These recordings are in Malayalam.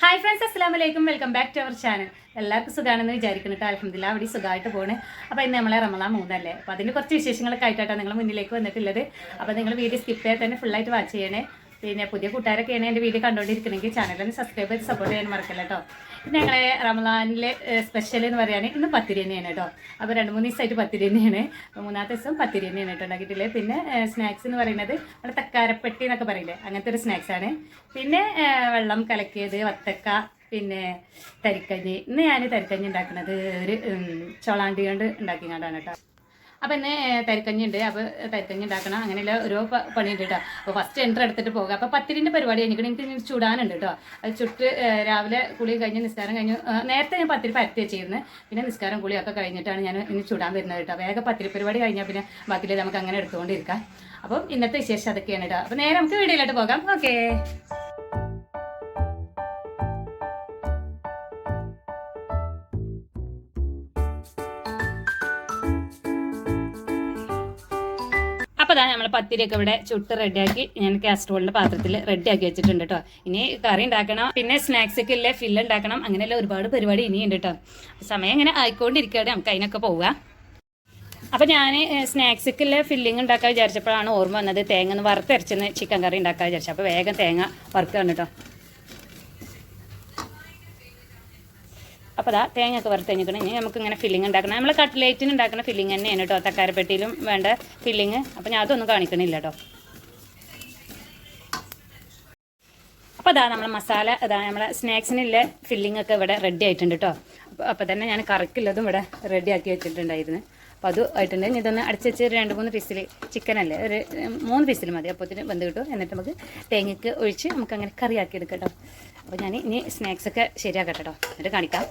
ഹായ് ഫ്രണ്ട്സ് അസ്സാം വലൈക്കും welcome back to our channel എല്ലാവർക്കും സുഖമാണെന്ന് വിചാരിക്കുന്നു കേട്ടോ. അലഹമില്ല അവിടെ സുഖമായിട്ട് പോണ്. അപ്പോൾ ഇന്ന് നമ്മളെ റമദാൻ മൂന്നല്ലേ? അപ്പോൾ അതിന്റെ കുറച്ച് വിശേഷങ്ങളൊക്കെ ആയിട്ടാണ് നിങ്ങൾ മുന്നിലേക്ക് വന്നിട്ടുള്ളത്. അപ്പോൾ നിങ്ങൾ വീഡിയോ സ്കിപ്പ് ചെയ്യാൻ തന്നെ ഫുള്ളായിട്ട് വാച്ച് ചെയ്യണേ. പിന്നെ പുതിയ കൂട്ടുകാരൊക്കെയാണ് എന്റെ വീഡിയോ കണ്ടുകൊണ്ടിരിക്കണമെങ്കിൽ ചാനലിന് സബ്സ്ക്രൈബ് ചെയ്ത് സപ്പോർട്ട് ചെയ്യാൻ മറക്കില്ല കേട്ടോ പിന്നെ ഞങ്ങളെ റമദാനിലെ സ്പെഷ്യൽ എന്ന് പറയുകയാണെങ്കിൽ ഇന്ന് പത്തിരി തന്നെയാണ് കേട്ടോ അപ്പോൾ രണ്ട് മൂന്ന് ദിവസമായിട്ട് പത്തിരി തന്നെയാണ്. മൂന്നാമത്തെ ദിവസം പത്തിരി തന്നെയാണ് കേട്ടോ ഉണ്ടാക്കിയിട്ടില്ലേ പിന്നെ സ്നാക്സ് എന്ന് പറയുന്നത് നമ്മുടെ തക്കാരപ്പെട്ടി എന്നൊക്കെ പറയില്ലേ? അങ്ങനത്തെ ഒരു സ്നാക്സ് ആണ്. പിന്നെ വെള്ളം കലക്കിയത് വത്തക്ക പിന്നെ തരിക്കഞ്ഞി. ഇന്ന് ഞാൻ തരിക്കഞ്ഞി ഉണ്ടാക്കുന്നത് ഒരു ചോളാണ്ടി കൊണ്ട് ഉണ്ടാക്കിക്കൊണ്ടാണ് കേട്ടോ അപ്പം എന്നെ തരിക്കഞ്ഞി ഉണ്ട് അപ്പോൾ തരിക്കഞ്ഞി ഉണ്ടാക്കണം അങ്ങനെയുള്ള ഓരോ ഉണ്ട് കേട്ടോ അപ്പോൾ ഫസ്റ്റ് എൻട്രി എടുത്തിട്ട് പോകുക അപ്പോൾ പത്തിരിന്റെ പരിപാടി എനിക്ക് ഇനി ചുടാനുണ്ട് കേട്ടോ അത് ചുട്ട് രാവിലെ കുളി കഴിഞ്ഞ് നിസ്കാരം കഴിഞ്ഞ് നേരത്തെ ഞാൻ പത്തിരി പരത്തി വെച്ചിരുന്നു. പിന്നെ നിസ്കാരം കുളിയൊക്കെ കഴിഞ്ഞിട്ടാണ് ഞാൻ ഇനി ചുടാൻ വരുന്നത് കേട്ടോ വേഗം പത്തിരി പരിപാടി കഴിഞ്ഞാൽ പിന്നെ ബാക്കിയിൽ നമുക്ക് അങ്ങനെ എടുത്തുകൊണ്ടിരിക്കാം. അപ്പം ഇന്നത്തെ വിശേഷം അതൊക്കെയാണ് കേട്ടോ അപ്പോൾ നേരെ നമുക്ക് വീഡിയോയിലോട്ട് പോകാം. ഓക്കേ. അപ്പോൾ അതാ നമ്മൾ പത്തിരിയൊക്കെ ഇവിടെ ചുട്ട് റെഡിയാക്കി ഞാൻ കാസ്ട്രോളിന്റെ പാത്രത്തിൽ റെഡിയാക്കി വെച്ചിട്ടുണ്ട് കേട്ടോ ഇനി കറി ഉണ്ടാക്കണം പിന്നെ സ്നാക്സ് ഒക്കെ ഇല്ലേ ഫില്ല് ഉണ്ടാക്കണം അങ്ങനെയുള്ള ഒരുപാട് പരിപാടി ഇനിയുണ്ട് കേട്ടോ സമയം ഇങ്ങനെ ആയിക്കൊണ്ടിരിക്കുകയാണ് നമുക്ക് അതിനൊക്കെ പോവുക അപ്പോൾ ഞാൻ സ്നാക്സൊക്കെ ഫില്ലിംഗ് ഉണ്ടാക്കാൻ വിചാരിച്ചപ്പോഴാണ് ഓർമ്മ വന്നത് തേങ്ങ ഒന്ന് വറുത്തരച്ചെന്ന് ചിക്കൻ കറി ഉണ്ടാക്കാൻ വിചാരിച്ചു അപ്പോൾ വേഗം തേങ്ങ വറുക്കുകയാണ് കേട്ടോ അപ്പോൾ അതാ തേങ്ങയൊക്കെ വറുത്ത് കഴിഞ്ഞിരിക്കണം ഇനി നമുക്ക് ഇങ്ങനെ ഫില്ലിംഗ് ഉണ്ടാക്കണം നമ്മൾ കട്ട്ലേറ്റിന് ഉണ്ടാക്കുന്ന ഫില്ലിംഗ് തന്നെയാണ് കേട്ടോ തക്കാരപ്പെട്ടിയിലും വേണ്ട ഫില്ലിങ് അപ്പോൾ ഞാൻ അതൊന്നും കാണിക്കണില്ല കേട്ടോ അപ്പോൾ അതാ നമ്മൾ മസാല അതാ നമ്മളെ സ്നാക്സിനുള്ള ഫില്ലിംഗ് ഒക്കെ ഇവിടെ റെഡി ആയിട്ടുണ്ട് കേട്ടോ അപ്പോൾ തന്നെ ഞാൻ കറക്കില്ലതും ഇവിടെ റെഡി ആക്കി വെച്ചിട്ടുണ്ടായിരുന്നു. അപ്പോൾ അത് ആയിട്ടുണ്ട്. ഇനി ഇതൊന്ന് അടച്ച് വെച്ച് രണ്ട് മൂന്ന് പിസിൽ ചിക്കനല്ലേ ഒരു മൂന്ന് പിസിൽ മതി. അപ്പോഴത്തേന് വെന്ത് കിട്ടും. എന്നിട്ട് നമുക്ക് തേങ്ങയ്ക്ക് ഒഴിച്ച് നമുക്ക് അങ്ങനെ കറിയാക്കി എടുക്കാം കേട്ടോ അപ്പോൾ ഞാൻ ഇനി സ്നാക്സ് ഒക്കെ ശരിയാക്കട്ടെ കേട്ടോ എന്നിട്ട് കാണിക്കാം.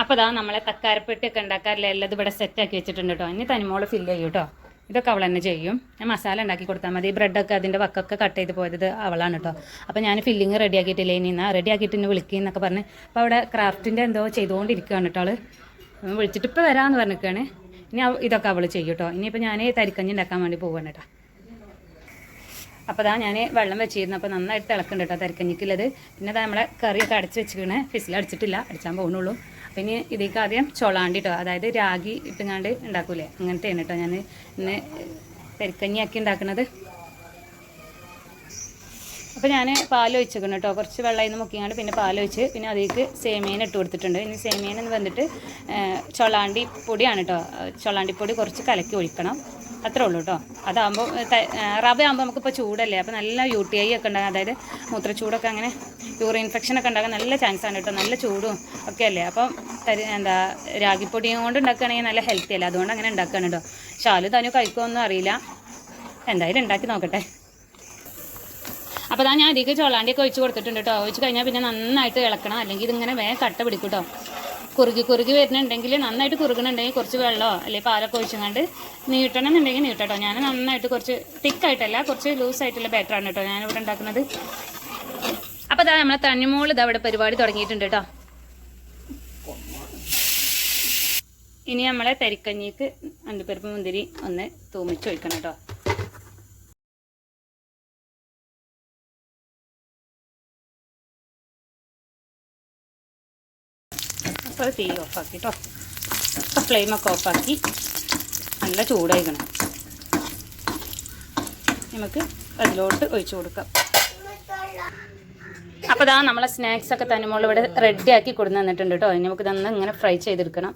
അപ്പോൾ അതാ നമ്മളെ തക്കാരപ്പെട്ടിയൊക്കെ ഉണ്ടാക്കാറില്ല? എല്ലാം ഇവിടെ സെറ്റാക്കി വെച്ചിട്ടുണ്ട് കേട്ടോ ഇനി തനിമോൾ ഫില്ല് ചെയ്യും കേട്ടോ ഇതൊക്കെ അവൾ തന്നെ ചെയ്യും. ഞാൻ മസാല ഉണ്ടാക്കി കൊടുത്താൽ മതി. ബ്രെഡൊക്കെ അതിന്റെ വക്കൊക്കെ കട്ട് ചെയ്ത് പോയത് അവളാണ് കേട്ടോ അപ്പോൾ ഞാൻ ഫില്ലിങ് റെഡി ആക്കിയിട്ടില്ല ഇനി? എന്നാൽ റെഡി ആക്കിയിട്ട് എന്നെ വിളിക്കുന്നൊക്കെ പറഞ്ഞ് അപ്പോൾ അവിടെ ക്രാഫ്റ്റിന്റെ എന്തോ ചെയ്തുകൊണ്ടിരിക്കുകയാണ് കേട്ടോ അവൾ വിളിച്ചിട്ട് ഇപ്പോൾ വരാമെന്ന് പറഞ്ഞിരിക്കുകയാണ് ഇനി ഇതൊക്കെ അവൾ ചെയ്യും കേട്ടോ ഇനിയിപ്പോൾ ഞാൻ തരിക്കഞ്ഞി ഉണ്ടാക്കാൻ വേണ്ടി പോവുകയാണ് കേട്ടോ അപ്പോൾ അതാ ഞാൻ വെള്ളം വെച്ചിരുന്നു. അപ്പോൾ നന്നായിട്ട് തിളക്കുന്നുണ്ട് കേട്ടോ തിരക്കഞ്ഞിക്കുള്ളത്. പിന്നെ അതാ നമ്മളെ കറിയൊക്കെ അടച്ച് വെച്ചിരിക്കണേ. ഫിസിൽ അടിച്ചിട്ടില്ല. അടിച്ചാൻ പോകുന്നുള്ളൂ ഇനി ഇതിലേക്ക് ആദ്യം ചൊളാണ്ടി കേട്ടോ അതായത് രാഗി ഇട്ടുങ്ങാണ്ട് ഉണ്ടാക്കൂലേ അങ്ങനത്തെയാണ് കേട്ടോ ഞാൻ ഇന്ന് തിരക്കഞ്ഞിയാക്കി ഉണ്ടാക്കുന്നത് അപ്പോൾ ഞാൻ പാൽ ഒഴിച്ചേക്കണം കേട്ടോ കുറച്ച് വെള്ളം ഇന്ന് മുക്കിങ്ങാണ്ട് പിന്നെ പാൽ ഒഴിച്ച് പിന്നെ അതിലേക്ക് സേമിയൻ ഇട്ട് കൊടുത്തിട്ടുണ്ട്. ഇനി സേമിയൻ എന്ന് വന്നിട്ട് ചൊളാണ്ടി പൊടിയാണ് കേട്ടോ ചൊളാണ്ടിപ്പൊടി കുറച്ച് കലക്കി ഒഴിക്കണം. അത്രേ ഉള്ളൂ കേട്ടോ അതാകുമ്പോൾ റവ ആകുമ്പോൾ നമുക്കിപ്പോൾ ചൂടല്ലേ? അപ്പോൾ നല്ല യു ടി ഐ ഒക്കെ ഉണ്ടാകും അതായത് മൂത്രച്ചൂടൊക്കെ അങ്ങനെ യൂറിൻ ഇൻഫെക്ഷൻ ഒക്കെ ഉണ്ടാകാൻ നല്ല ചാൻസ് ആണ് കേട്ടോ നല്ല ചൂടും ഒക്കെ അല്ലേ? അപ്പം തരി എന്താ രാഗിപ്പൊടിയും കൊണ്ട് ഉണ്ടാക്കുകയാണെങ്കിൽ നല്ല ഹെൽത്തി അല്ലേ? അതുകൊണ്ട് അങ്ങനെ ഉണ്ടാക്കുകയാണ് കേട്ടോ ഷാലു തനു കഴിക്കുമെന്നും അറിയില്ല. എന്തായാലും ഉണ്ടാക്കി നോക്കട്ടെ. അപ്പോൾ ഞാൻ അതിലേക്ക് ചോളാണ്ടിയൊക്കെ ഒഴിച്ച് കൊടുത്തിട്ടുണ്ട് കേട്ടോ ഒഴിച്ച് കഴിഞ്ഞാൽ പിന്നെ നന്നായിട്ട് ഇളക്കണം. അല്ലെങ്കിൽ ഇതിങ്ങനെ വേഗം കട്ട പിടിക്കും കേട്ടോ കുറുകി കുറുകി വരുന്നുണ്ടെങ്കിൽ നന്നായിട്ട് കുറുകണുണ്ടെങ്കിൽ കുറച്ച് വെള്ളമോ അല്ലെങ്കിൽ പാലൊക്കെ ഒഴിച്ചുകൊണ്ട് നീട്ടണം എന്നുണ്ടെങ്കിൽ നീട്ടട്ടോ. ഞാൻ നന്നായിട്ട് കുറച്ച് തിക്കായിട്ടല്ല കുറച്ച് ലൂസായിട്ടുള്ള ബാറ്ററാണ് കേട്ടോ ഞാനിവിടെ ഉണ്ടാക്കുന്നത്. അപ്പോൾ അതാ നമ്മളെ തണ്ണിമോൾ ഇത് അവിടെ പരിപാടി തുടങ്ങിയിട്ടുണ്ട് കേട്ടോ. ഇനി നമ്മളെ തരിക്കഞ്ഞിക്ക് അണ്ടിപ്പരിപ്പ് മുന്തിരി ഒന്ന് തൂമിച്ച് ഒഴിക്കണം കേട്ടോ. അപ്പോൾ തീ ഓഫാക്കി കേട്ടോ അപ്പോൾ ഫ്ലെയിമൊക്കെ ഓഫാക്കി നല്ല ചൂടായിക്കണം നമുക്ക് അതിലോട്ട് ഒഴിച്ചു കൊടുക്കാം. അപ്പോൾ ഇതാ നമ്മളെ സ്നാക്സൊക്കെ തന്നെ മോൾ ഇവിടെ റെഡി ആക്കി കൊടുന്ന് തന്നിട്ടുണ്ട് കേട്ടോ ഇനി നമുക്ക് തന്നെ ഇങ്ങനെ ഫ്രൈ ചെയ്തെടുക്കണം.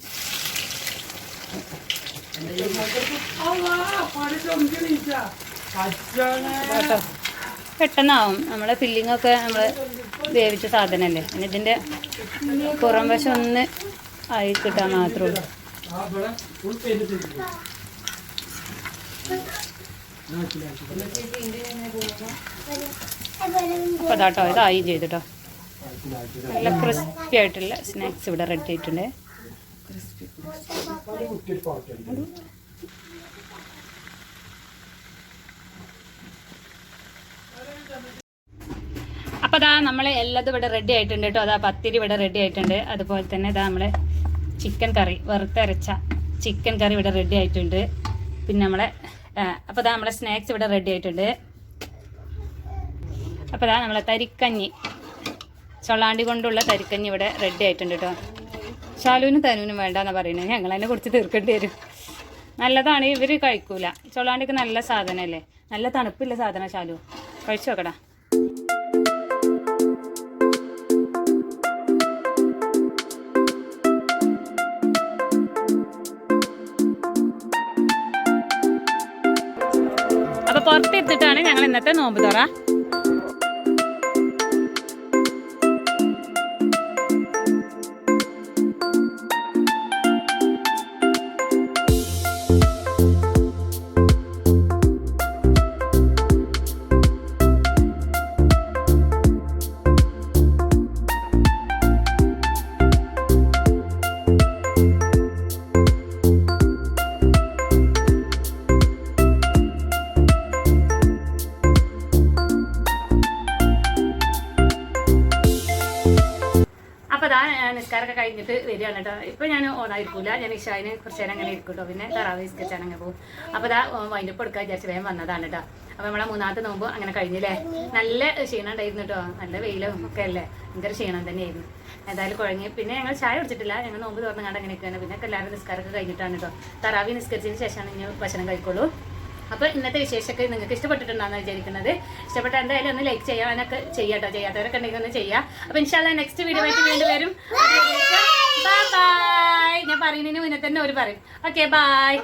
കേട്ടോ പെട്ടെന്നാവും. നമ്മളെ ഫില്ലിംഗ് ഒക്കെ നമ്മൾ വേവിച്ച സാധനമല്ലേ പിന്നെ ഇതിന്റെ പുറം വശം ഒന്ന് ആയി കിട്ടാൻ മാത്രമേ ഉള്ളൂ അപ്പോൾ അതാട്ടോ ഇതായി ചെയ്തിട്ടോ നല്ല ക്രിസ്പി ആയിട്ടുള്ള സ്നാക്സ് ഇവിടെ റെഡി ആയിട്ടുണ്ട്. അപ്പോൾ അതാ നമ്മൾ എല്ലാതും ഇവിടെ റെഡി ആയിട്ടുണ്ട് കേട്ടോ. അതാ പത്തിരി ഇവിടെ റെഡി ആയിട്ടുണ്ട്. അതുപോലെ തന്നെ ഇതാ നമ്മൾ ചിക്കൻ കറി വറുത്തരച്ച ചിക്കൻ കറി ഇവിടെ റെഡി ആയിട്ടുണ്ട്. പിന്നെ നമ്മളെ അപ്പോൾ ഇതാ നമ്മളെ സ്നാക്സ് ഇവിടെ റെഡി ആയിട്ടുണ്ട്. അപ്പോൾ ഇതാ നമ്മളെ തരിക്കഞ്ഞി ചൊള്ളാണ്ടി കൊണ്ടുള്ള തരിക്കഞ്ഞി ഇവിടെ റെഡി ആയിട്ടുണ്ട് കേട്ടോ. ശാലുവിനും തനുവിനും വേണ്ടെന്നാ പറയുന്നത് ഞങ്ങൾ അതിനെ കുറിച്ച് തീർക്കേണ്ടി വരും. നല്ലതാണ്. ഇവർ കഴിക്കൂല. ചൊള്ളാണ്ടിക്ക് നല്ല സാധനമല്ലേ നല്ല തണുപ്പില്ല സാധനം ശാലു. കഴിച്ചു നോക്കടാ. അപ്പൊ പുറത്തെടുത്തിട്ടാണ് ഞങ്ങൾ ഇന്നത്തെ നോമ്പ് തുറ. അപ്പൊ അതാ നിസ്കാരമൊക്കെ കഴിഞ്ഞിട്ട് വരികയാണ് കേട്ടോ. ഇപ്പൊ ഞാൻ ഓണായിരിക്കൂല. ഞാൻ ഇഷാവിന് കുറച്ച് നേരം അങ്ങനെ ഇരിക്കും പിന്നെ തറാവ് നിസ്കരിച്ചാണ് അങ്ങനെ പോകും. അപ്പൊ അതാ വൈൻഡപ്പ് എടുക്കാൻ വിചാരിച്ച് വേഗം വന്നതാണ് കേട്ടോ. അപ്പൊ നമ്മളെ മൂന്നാമത്തെ നോമ്പ് അങ്ങനെ കഴിഞ്ഞില്ലേ നല്ല ക്ഷീണം ഉണ്ടായിരുന്നു കേട്ടോ. നല്ല വെയിലും ഒക്കെ അല്ലേ? ഭയങ്കര ക്ഷീണം തന്നെയായിരുന്നു. ഏതായാലും കുഴങ്ങി. പിന്നെ ഞങ്ങൾ ചായ കുടിച്ചിട്ടില്ല. ഞങ്ങൾ നോമ്പ് തുറന്നു കണ്ട് അങ്ങനെ നിൽക്കുകയാണ് പിന്നെ എല്ലാവരും നിസ്കാരമൊക്കെ കഴിഞ്ഞിട്ടാണ് കേട്ടോ. തറാവി നിസ്കരിച്ചതിന് ശേഷമാണ് ഇനി ഭക്ഷണം കഴിക്കുള്ളൂ. അപ്പൊ ഇന്നത്തെ വിശേഷമൊക്കെ നിങ്ങൾക്ക് ഇഷ്ടപ്പെട്ടിട്ടുണ്ടാന്ന് വിചാരിക്കുന്നത്. ഇഷ്ടപ്പെട്ട എന്തായാലും ഒന്ന് ലൈക്ക് ചെയ്യാനൊക്കെ ചെയ്യാട്ടോ ചെയ്യാത്തവരൊക്കെ ഉണ്ടെങ്കിൽ ഒന്ന് ചെയ്യാം. അപ്പൊ ഇൻഷാല്ല നെക്സ്റ്റ് വീഡിയോ ആയിട്ട് വീണ്ടും വരും. ബൈ ഞാൻ പറയുന്നതിന് മുന്നേ തന്നെ ഒരു പറയും. Okay bye